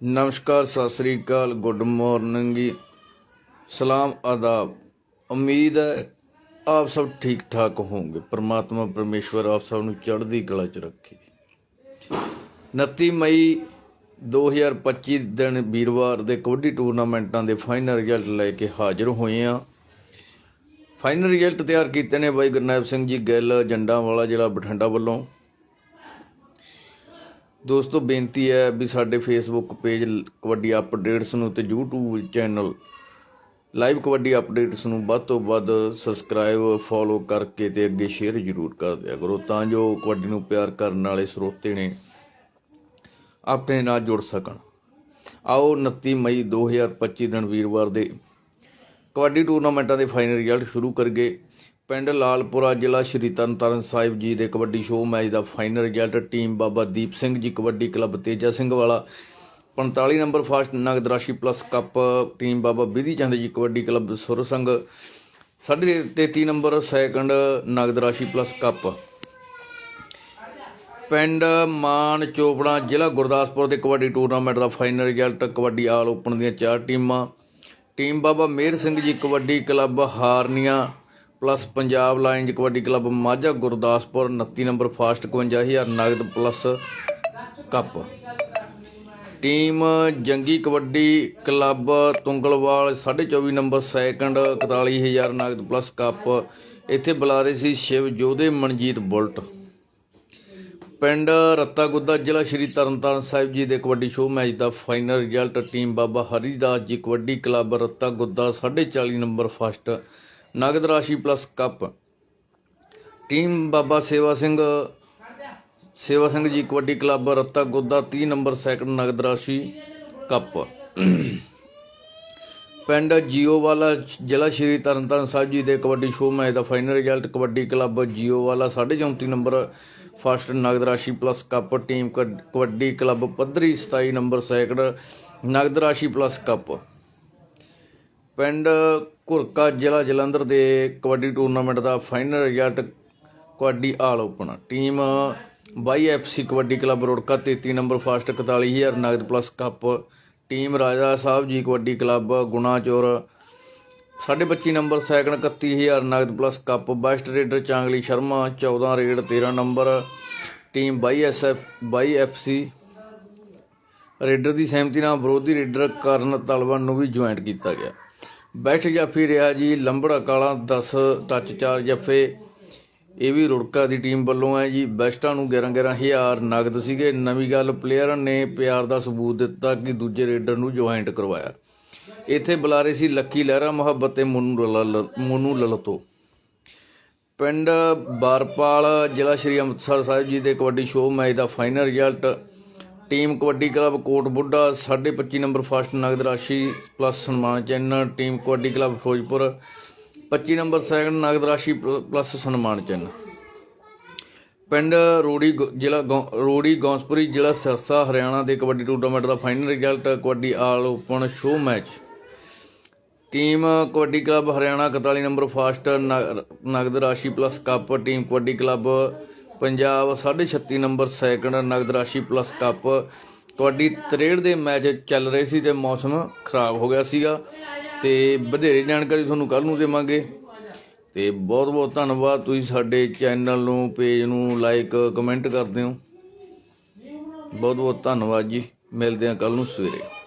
ਨਮਸਕਾਰ, ਸਤਿ ਸ੍ਰੀ ਅਕਾਲ, good morning ਜੀ। ਸਲਾਮ, ਆਦਾਬ। ਉਮੀਦ ਹੈ ਆਪ ਸਭ ਠੀਕ ਠਾਕ ਹੋਵੋਗੇ। ਪ੍ਰਮਾਤਮਾ, ਪਰਮੇਸ਼ਵਰ ਆਪ ਸਭ ਨੂੰ ਚੜ੍ਹਦੀ ਕਲਾ 'ਚ ਰੱਖੇ। 29 ਮਈ 2025 ਦਿਨ ਵੀਰਵਾਰ ਦੇ ਕਬੱਡੀ ਟੂਰਨਾਮੈਂਟਾਂ ਦੇ ਫਾਈਨਲ ਰਿਜ਼ਲਟ ਲੈ ਕੇ ਹਾਜ਼ਰ ਹੋਏ ਆ ਫਾਈਨਲ ਰਿਜ਼ਲਟ ਤਿਆਰ ਕੀਤੇ ਨੇ ਬਾਈ ਗੁਰਨਾਇਬ ਸਿੰਘ ਜੀ ਗਿੱਲ ਜੰਡਾਂ ਵਾਲਾ ਜ਼ਿਲ੍ਹਾ ਬਠਿੰਡਾ ਵੱਲੋਂ। ਦੋਸਤੋ, ਬੇਨਤੀ ਹੈ ਵੀ ਸਾਡੇ ਫੇਸਬੁੱਕ ਪੇਜ ਕਬੱਡੀ ਅਪਡੇਟਸ ਨੂੰ ਤੇ YouTube channel live kabaddi updates ਨੂੰ ਵੱਧ ਤੋਂ ਵੱਧ ਸਬਸਕ੍ਰਾਈਬ ਫੋਲੋ ਕਰਕੇ ਤੇ ਅੱਗੇ ਸ਼ੇਅਰ ਜ਼ਰੂਰ ਕਰ ਦਿਆ ਕਰੋ ਤਾਂ ਜੋ ਕਬੱਡੀ ਨੂੰ ਪਿਆਰ ਕਰਨ ਵਾਲੇ ਸਰੋਤੇ ਨੇ ਆਪਣੇ ਨਾਲ ਜੁੜ ਸਕਣ। ਆਓ 29 ਮਈ 2025 ਦਿਨ ਵੀਰਵਾਰ ਦੇ ਕਬੱਡੀ ਟੂਰਨਾਮੈਂਟਾਂ ਦੇ ਫਾਈਨਲ ਰਿਜ਼ਲਟ ਸ਼ੁਰੂ ਕਰਗੇ ਪਿੰਡ ਲਾਲਪੁਰਾ ਜ਼ਿਲ੍ਹਾ ਸ਼੍ਰੀ ਤਰਨਤਾਰਨ ਸਾਹਿਬ ਜੀ ਦੇ ਕਬੱਡੀ ਸ਼ੋਅ ਮੈਚ ਦਾ final result team Baba Deep Singh ji kabaddi club Teja Singh ਵਾਲਾ 45 ਨੰਬਰ ਫਾਸਟ ਨਗਦ ਰਾਸ਼ੀ ਪਲੱਸ ਕੱਪ ਟੀਮ ਬਾਬਾ ਵਿਧੀ ਚੰਦ ਜੀ ਕਬੱਡੀ ਕਲੱਬ ਸੁਰ ਸੰਘ, ਸਾਢੇ 33 ਨੰਬਰ ਸੈਕੰਡ ਨਗਦ ਰਾਸ਼ੀ ਪਲੱਸ ਕੱਪ। ਪਿੰਡ ਮਾਨ ਚੋਪੜਾ ਜ਼ਿਲ੍ਹਾ ਗੁਰਦਾਸਪੁਰ ਦੇ ਕਬੱਡੀ ਟੂਰਨਾਮੈਂਟ ਦਾ final result, kabaddi all open ਦੀਆਂ ਚਾਰ ਟੀਮਾਂ, team Baba Mer Singh ji kabaddi club Harnian plus Punjab lions kabaddi club Majha Gurdaspur 29 number first 51000 ਨਗਦ plus cup. Team Jangi kabaddi club Tungalwal 24 number second 41000 ਨਗਦ plus cup. ਇੱਥੇ ਬੁਲਾਰੇ ਸੀ ਸ਼ਿਵ ਜੋਧੇ, Manjit Bullet. ਪਿੰਡ ਰੱਤਾ ਗੁੱਦਾ ਜ਼ਿਲ੍ਹਾ ਸ਼੍ਰੀ ਤਰਨਤਾਰਨ ਸਾਹਿਬ ਜੀ ਦੇ ਕਬੱਡੀ ਸ਼ੋਅ ਮੈਚ ਦਾ final result team Baba Haridas ji kabaddi club Ratta Gudda 40.5 number first ਨਗਦ ਰਾਸ਼ੀ ਪਲੱਸ ਕੱਪ ਟੀਮ ਬਾਬਾ ਸੇਵਾ Singh. Sewa Singh ji kabaddi club Ratta Goda 30 number second ਨਗਦ ਰਾਸ਼ੀ ਕੱਪ ਪਿੰਡ ਜੀਓਵਾਲਾ, ਜ਼ਿਲ੍ਹਾ ਸ਼੍ਰੀ ਤਰਨਤਾਰਨ ਸਾਹਿਬ ਜੀ ਦੇ ਕਬੱਡੀ ਸ਼ੋਅ ਮੈਚ ਦਾ final result kabaddi club Jiowala 34 number first ਨਗਦ ਰਾਸ਼ੀ ਪਲੱਸ ਕੱਪ ਟੀਮ ਕ- kabaddi club Padhri 27 number second ਨਗਦ ਰਾਸ਼ੀ ਪਲੱਸ ਕੱਪ ਪਿੰਡ ਘੁਰਕਾ ਜ਼ਿਲ੍ਹਾ ਜਲੰਧਰ ਦੇ ਕਬੱਡੀ ਟੂਰਨਾਮੈਂਟ ਦਾ final result kabaddi all open. Team ਬਾਈ YFC kabaddi club Rorka 33 number first 41000 ਨਗਦ plus cup. Team Raja Sahib ji kabaddi club Gunachaur 25 number second 31000 ਨਗਦ plus cup. Best raider Changli Sharma 14 raid 13 number. Team YSF YFC raider ਦੀ ਸਹਿਮਤੀ ਨਾਲ ਵਿਰੋਧੀ raider ਕਰਨ ਤਲਵਨ ਨੂੰ ਵੀ joint ਕੀਤਾ ਗਿਆ। ਬੈਠ ਜਾਫੀ ਰਿਹਾ ਜੀ, ਲੰਬੜਾ ਕਾਲਾ 10 ਟੱਚ 4 ਜੱਫੇ। ਇਹ ਵੀ ਰੁੜਕਾ ਦੀ ਟੀਮ ਵੱਲੋਂ ਹੈ ਜੀ। ਬੈਸਟਾਂ ਨੂੰ 11 11000 ਨਗਦ ਸੀਗੇ। ਨਵੀਂ ਗੱਲ ਪਲੇਅਰਾਂ ਨੇ ਪਿਆਰ ਦਾ ਸਬੂਤ ਦਿੱਤਾ ਕਿ ਦੂਜੇ ਰੇਡਰ ਨੂੰ ਜੁਆਇੰਟ ਕਰਵਾਇਆ। ਇੱਥੇ ਬੁਲਾਰੇ ਸੀ ਲੱਕੀ ਲਹਿਰਾ, ਮੁਹੱਬਤ ਤੇ ਮੋਨੂ ਲਲ- ਮੋਨੂ ਲਲਤੋ। ਪਿੰਡ ਬਾਰਪਾਲ, ਜ਼ਿਲ੍ਹਾ ਸ਼੍ਰੀ ਅੰਮ੍ਰਿਤਸਰ ਸਾਹਿਬ ਜੀ ਦੇ ਕਬੱਡੀ ਸ਼ੋਅ ਮੈਚ ਦਾ final result team kabaddi club Kot Buddha 25 number first ਨਗਦ ਰਾਸ਼ੀ ਪਲੱਸ ਸਨਮਾਨ ਚਿੰਨ੍ਹ, team kabaddi club Firozpur 25 number second ਨਗਦ ਰਾਸ਼ੀ ਪਲੱਸ ਸਨਮਾਨ ਚਿੰਨ੍ਹ। ਪਿੰਡ ਰੋੜੀ ਗ- ਜ਼ਿਲ੍ਹਾ ਗੌ- ਰੋੜੀ ਗੌਂਸਪੁਰੀ, ਜ਼ਿਲ੍ਹਾ ਸਿਰਸਾ, ਹਰਿਆਣਾ ਦੇ ਕਬੱਡੀ ਟੂਰਨਾਮੈਂਟ ਦਾ final result kabaddi all open show match team kabaddi club Haryana 41 number first ਨ- ਨਗਦ ਰਾਸ਼ੀ plus cup, team kabaddi club Punjab 36 number second, ਨਗਦ ਰਾਸ਼ੀ ਪਲੱਸ ਕੱਪ ਤੁਹਾਡੀ 63 ਦੇ ਮੈਚ ਚੱਲ ਰਹੇ ਸੀ ਤੇ ਮੌਸਮ ਖਰਾਬ ਹੋ ਗਿਆ ਸੀਗਾ। ਤੇ ਵਧੇਰੇ ਜਾਣਕਾਰੀ ਤੁਹਾਨੂੰ ਕੱਲ ਨੂੰ ਦੇਵਾਂਗੇ। ਤੇ ਬਹੁਤ ਬਹੁਤ ਧੰਨਵਾਦ ਤੁਸੀਂ ਸਾਡੇ ਚੈਨਲ ਨੂੰ ਪੇਜ ਨੂੰ ਲਾਈਕ ਕਮੈਂਟ ਕਰਦੇ ਹੋ। ਬਹੁਤ ਬਹੁਤ ਧੰਨਵਾਦ ਜੀ। ਮਿਲਦੇ ਹਾਂ ਕੱਲ ਨੂੰ ਸਵੇਰੇ।